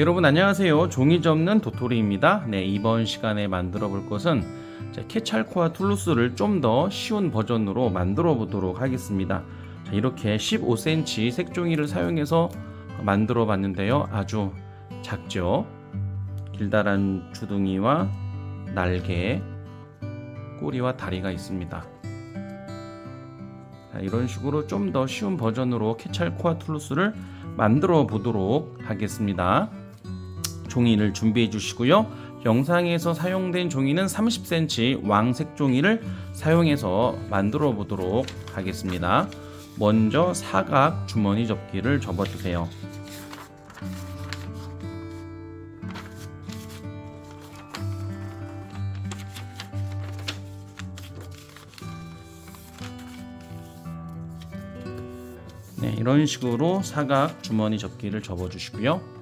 여러분 안녕하세요. 종이 접는 도토리입니다. 네, 이번 시간에 만들어 볼 것은 자, 케찰코아 툴루스를 좀 더 쉬운 버전으로 만들어 보도록 하겠습니다. 자, 이렇게 15cm 색종이를 사용해서 만들어 봤는데요. 아주 작죠. 길다란 주둥이와 날개, 꼬리와 다리가 있습니다. 자, 이런 식으로 좀 더 쉬운 버전으로 케찰코아 툴루스를 만들어 보도록 하겠습니다. 종이를 준비해 주시고요. 영상에서 사용된 종이는 30cm 왕색 종이를 사용해서 만들어 보도록 하겠습니다. 먼저 사각 주머니 접기를 접어 주세요. 네, 이런 식으로 사각 주머니 접기를 접어 주시고요.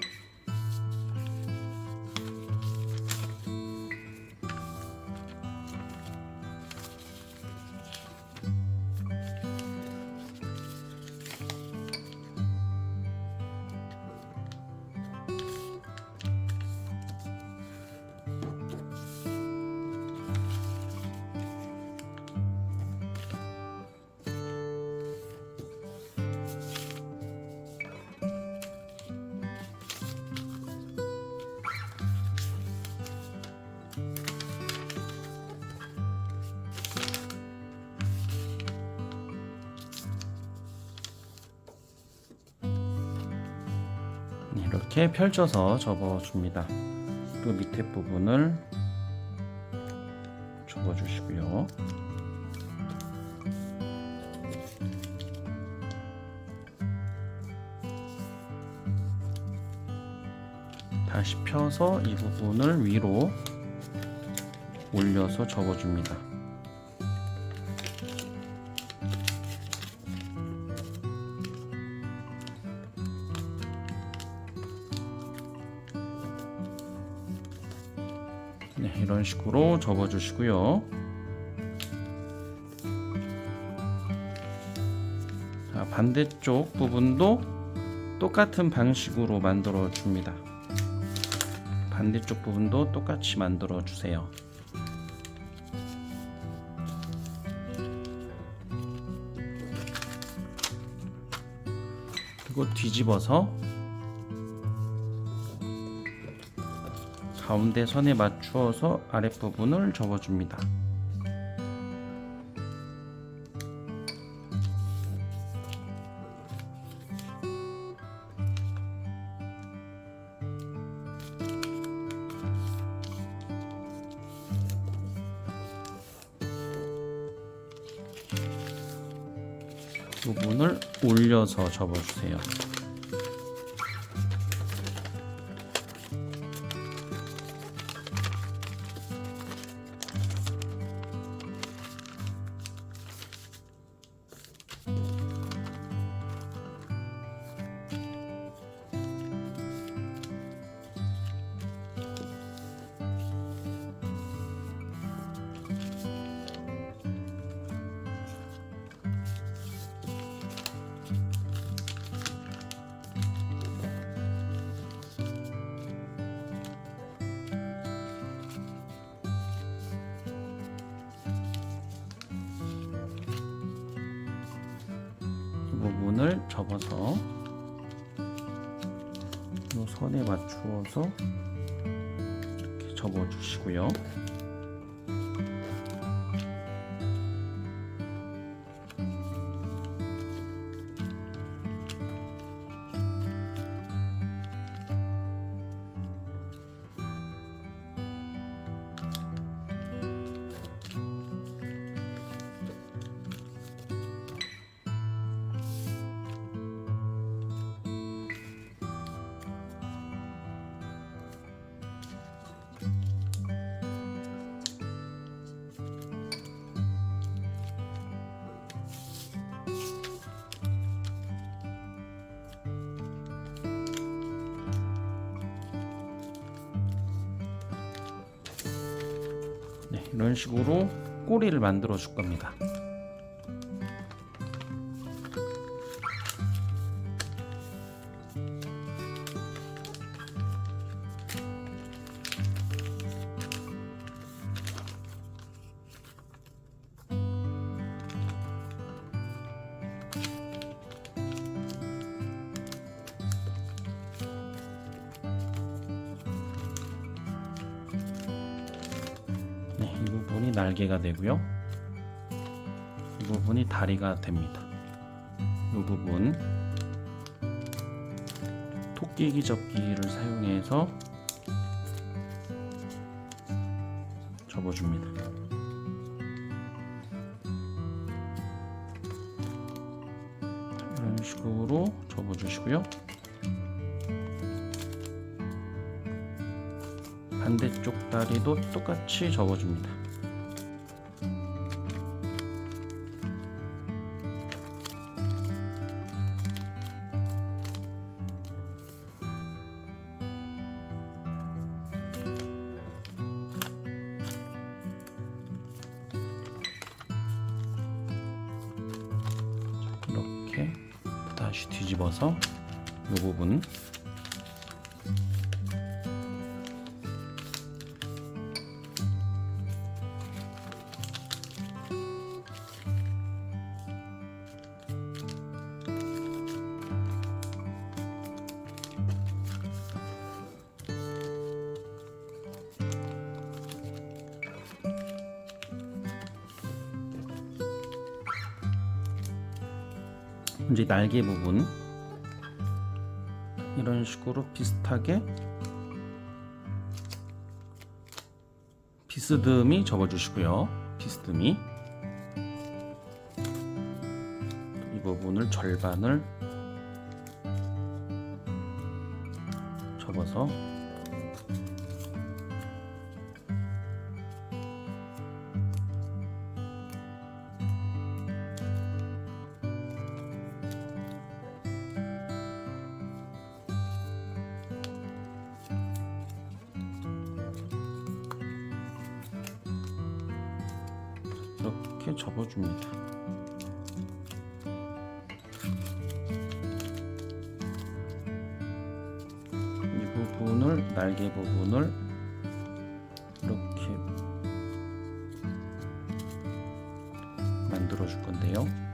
이렇게 펼쳐서 접어 줍니다. 또 밑에 부분을 접어 주시고요. 다시 펴서 이 부분을 위로 올려서 접어 줍니다. 식으로 접어 주시고요. 자, 반대쪽 부분도 똑같은 방식으로 만들어 줍니다. 반대쪽 부분도 똑같이 만들어 주세요. 그리고 뒤집어서 가운데 선에 맞추어서 아랫부분을 접어줍니다. 부분을 올려서 접어주세요. 이 부분을 접어서 이 선에 맞추어서 이렇게 접어 주시고요. 이런 식으로 꼬리를 만들어 줄 겁니다. 날개가 되고요. 이 부분이 다리가 됩니다. 이 부분 토끼기 접기를 사용해서 접어줍니다. 이런 식으로 접어주시고요. 반대쪽 다리도 똑같이 접어줍니다. 뒤집어서 이 부분. 이제 날개 부분 이런 식으로 비슷하게 비스듬히 접어주시고요. 비스듬히 이 부분을 절반을 접어서 이렇게 접어줍니다. 이 부분을 날개 부분을 이렇게 만들어 줄 건데요.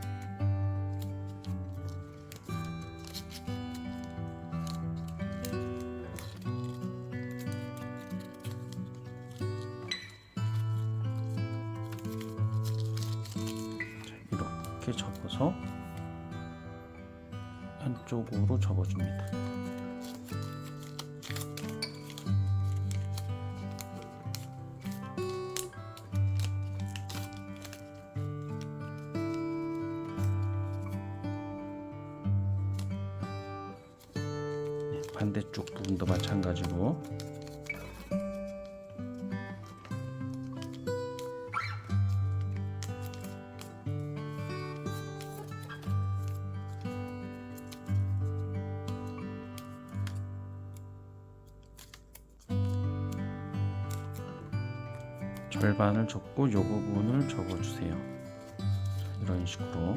접어줍니다. 네, 반대쪽 부분도 마찬가지로 절반을 접고 이 부분을 접어주세요. 자, 이런 식으로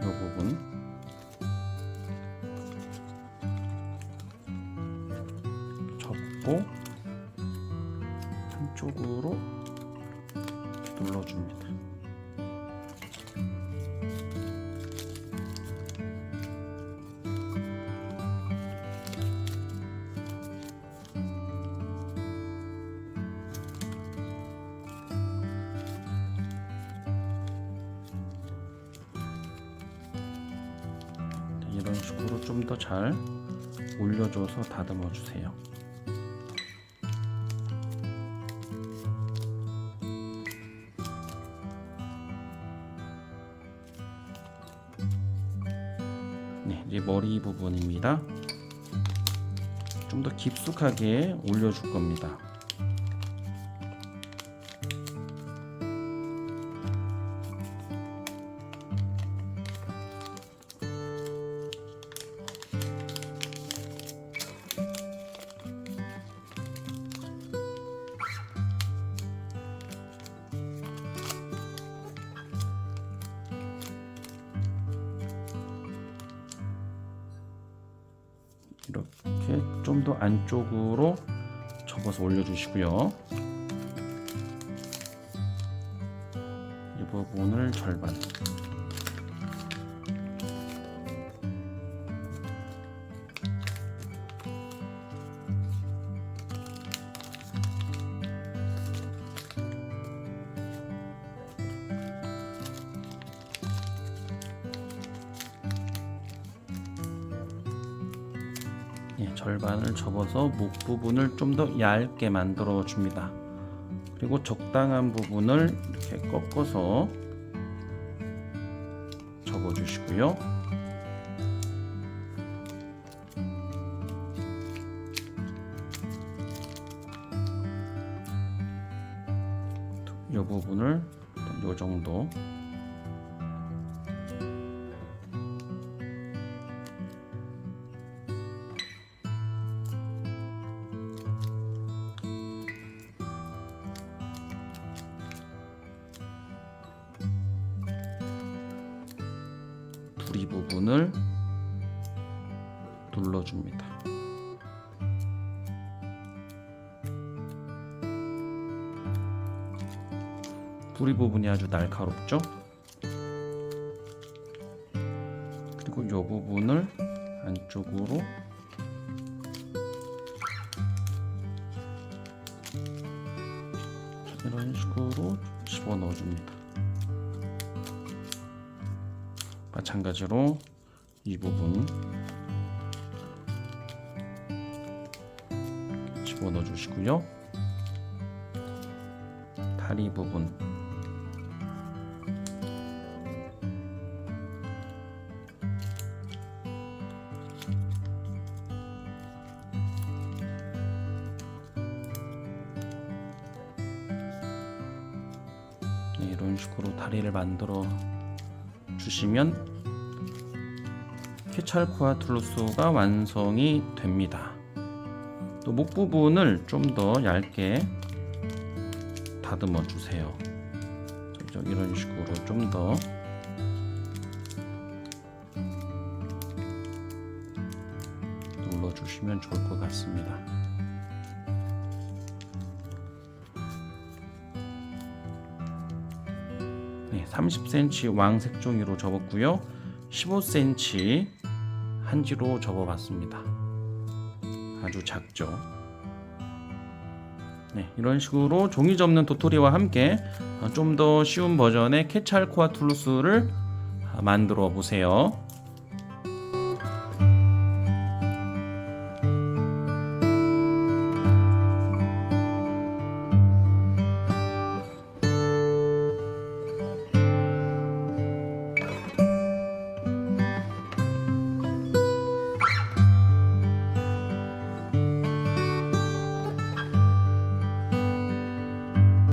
이 부분 접고 한쪽으로 눌러줍니다. 이런 식으로 좀 더 잘 올려줘서 다듬어 주세요. 머리 부분입니다. 좀 더 깊숙하게 올려줄 겁니다. 이렇게 좀 더 안쪽으로 접어서 올려주시고요. 부분을 절반. 예, 절반을 접어서 목 부분을 좀 더 얇게 만들어 줍니다. 그리고 적당한 부분을 이렇게 꺾어서 접어 주시고요. 이 부분을 이 정도 눌러줍니다. 부리 부분이 아주 날카롭죠? 그리고 이 부분을 안쪽으로 이런 식으로 집어 넣어줍니다. 마찬가지로 이 부분 집어 넣어 주시고요. 다리 부분 네, 이런 식으로 다리를 만들어 주시면 케찰코아 툴루스가 완성이 됩니다. 또 목 부분을 좀 더 얇게 다듬어 주세요. 저 이런 식으로 좀 더 눌러 주시면 좋을 것 같습니다. 네, 30cm 왕색 종이로 접었고요. 15cm 한지로 접어봤습니다. 아주 작죠. 네, 이런 식으로 종이 접는 도토리와 함께 좀 더 쉬운 버전의 케찰코아 툴루스를 만들어 보세요.